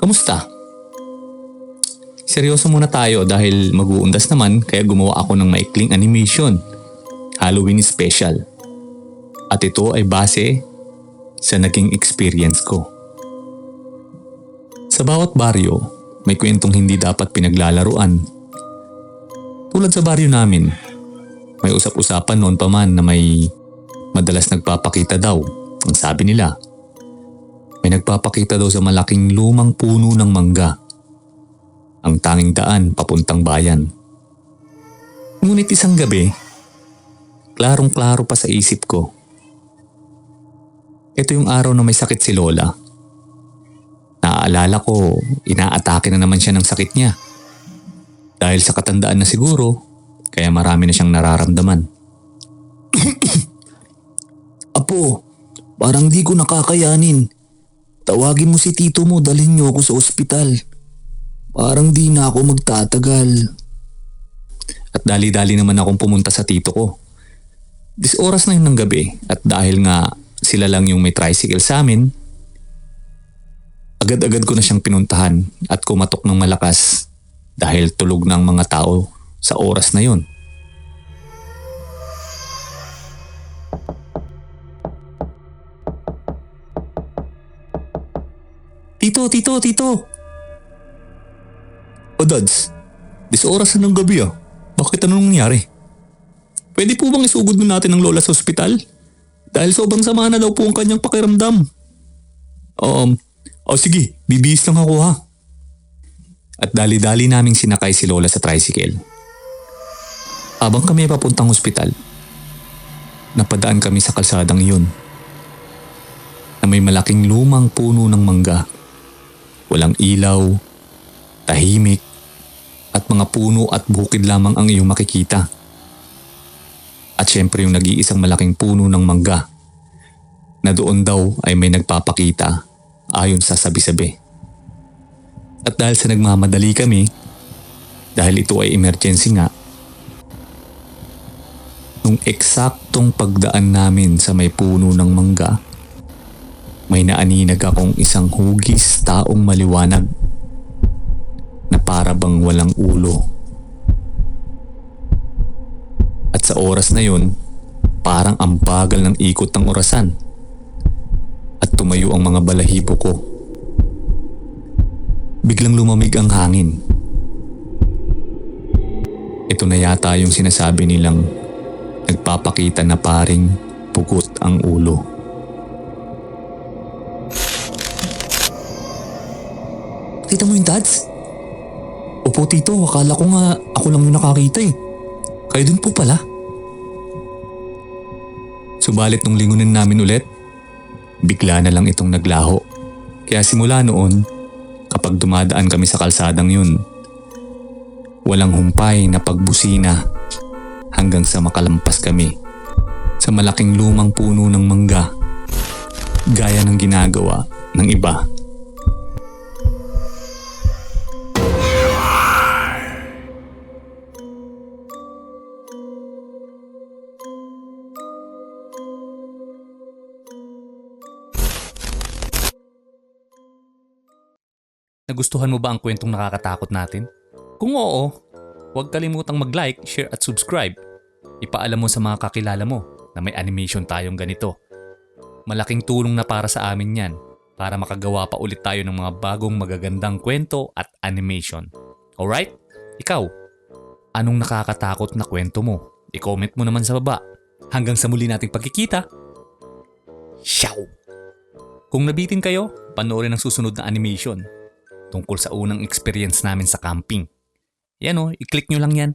Kamusta? Seryoso muna tayo dahil mag-uundas naman kaya gumawa ako ng maikling animation. Halloween special. At ito ay base sa naging experience ko. Sa bawat baryo, may kwentong hindi dapat pinaglalaruan. Tulad sa baryo namin, may usap-usapan noon pa man na may madalas nagpapakita daw, ang sabi nila. May nagpapakita daw sa malaking lumang puno ng mangga. Ang tanging daan papuntang bayan. Ngunit isang gabi, klarong-klaro pa sa isip ko. Ito yung araw na may sakit si Lola. Naaalala ko, inaatake na naman siya ng sakit niya. Dahil sa katandaan na siguro, kaya marami na siyang nararamdaman. Apo, parang di ko nakakayanin. Tawagin mo si tito mo, dalhin niyo ako sa ospital. Parang di na ako magtatagal. At dali-dali naman akong pumunta sa tito ko. Dis oras na yun ng gabi at dahil nga sila lang yung may tricycle sa amin, agad-agad ko na siyang pinuntahan at kumatok ng malakas dahil tulog ng mga tao sa oras na yun. Tito, tito, tito! O dads, dis oras na ng gabi ah. Bakit ano nangyari? Pwede po bang isugod na natin ang lola sa ospital? Dahil sobrang sama na daw po ang kanyang pakiramdam. Um, oh sige, bibihis lang ako ha. At dali-dali naming sinakay si lola sa tricycle. Habang kami papuntang ospital, napadaan kami sa kalsadang yun na may malaking lumang puno ng mangga. Walang ilaw, tahimik, at mga puno at bukid lamang ang iyong makikita. At syempre yung nag-iisang malaking puno ng mangga na doon daw ay may nagpapakita ayon sa sabi-sabi. At dahil sa nagmamadali kami, dahil ito ay emergency nga, nung eksaktong pagdaan namin sa may puno ng mangga, may naaninag akong isang hugis taong maliwanag na para bang walang ulo. At sa oras na yun, parang ang bagal ng ikot ng orasan. Tumayo ang mga balahibo ko. Biglang lumamig ang hangin. Ito na yata yung sinasabi nilang nagpapakita na paring pugot ang ulo. Kita mo yung dads? Opo tito, akala ko nga ako lang yung nakakita eh. Kayo din po pala. Subalit nung lingunin namin ulit, bigla na lang itong naglaho. Kaya simula noon, kapag dumadaan kami sa kalsadang yun, walang humpay na pagbusina hanggang sa makalampas kami sa malaking lumang puno ng mangga gaya ng ginagawa ng iba. Nagustuhan mo ba ang kwentong nakakatakot natin? Kung oo, huwag kalimutang mag-like, share at subscribe. Ipaalam mo sa mga kakilala mo na may animation tayong ganito. Malaking tulong na para sa amin yan para makagawa pa ulit tayo ng mga bagong magagandang kwento at animation. Alright? Ikaw, anong nakakatakot na kwento mo? I-comment mo naman sa baba. Hanggang sa muli nating pagkikita. Ciao! Kung nabitin kayo, panoorin ang susunod na animation tungkol sa unang experience namin sa camping. Yan o, i-click nyo lang yan.